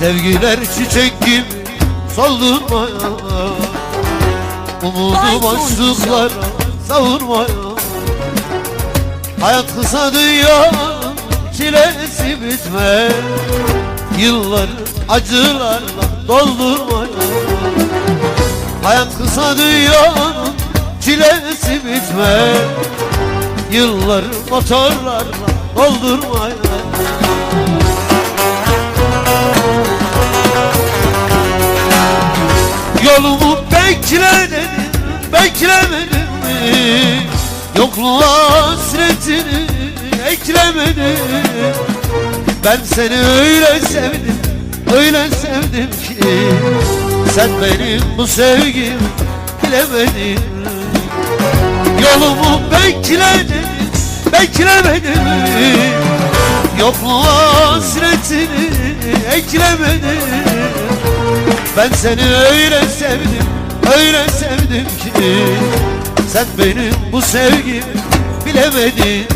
Sevgiler çiçek gibi soldurmaya Umudu Vay boşluklara savurmaya Hayat kısa dünya çilesi bitme. Yılları acılarla doldurmaya Hayat kısa dünyanın çilesi bitme. Yılları motorlarla doldurmaya Yolumu bekledim, beklemedim? Yokluğa hasretini eklemedim Ben seni öyle sevdim, öyle sevdim ki Sen benim bu sevgimi bilemedin Yolumu bekledim, beklemedim? Yokluğa hasretini eklemedim ben seni öyle sevdim, öyle sevdim ki Sen benim bu sevgimi bilemedin.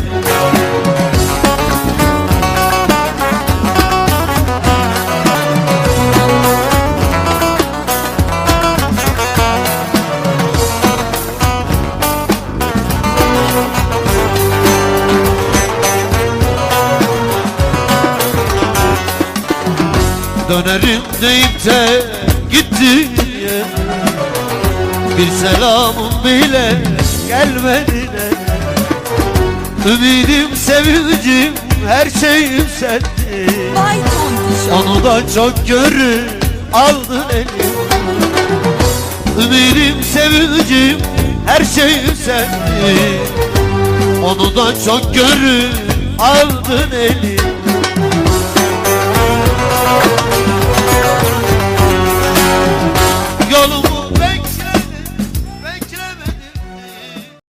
Dönerim deyip de gittin ya Bir selamın bile gelmedi. De Ümidim, sevincim, her şeyim sendi Onu da çok görür aldın elim Ümidim, sevincim, her şeyim sendi Onu da çok görür aldın elim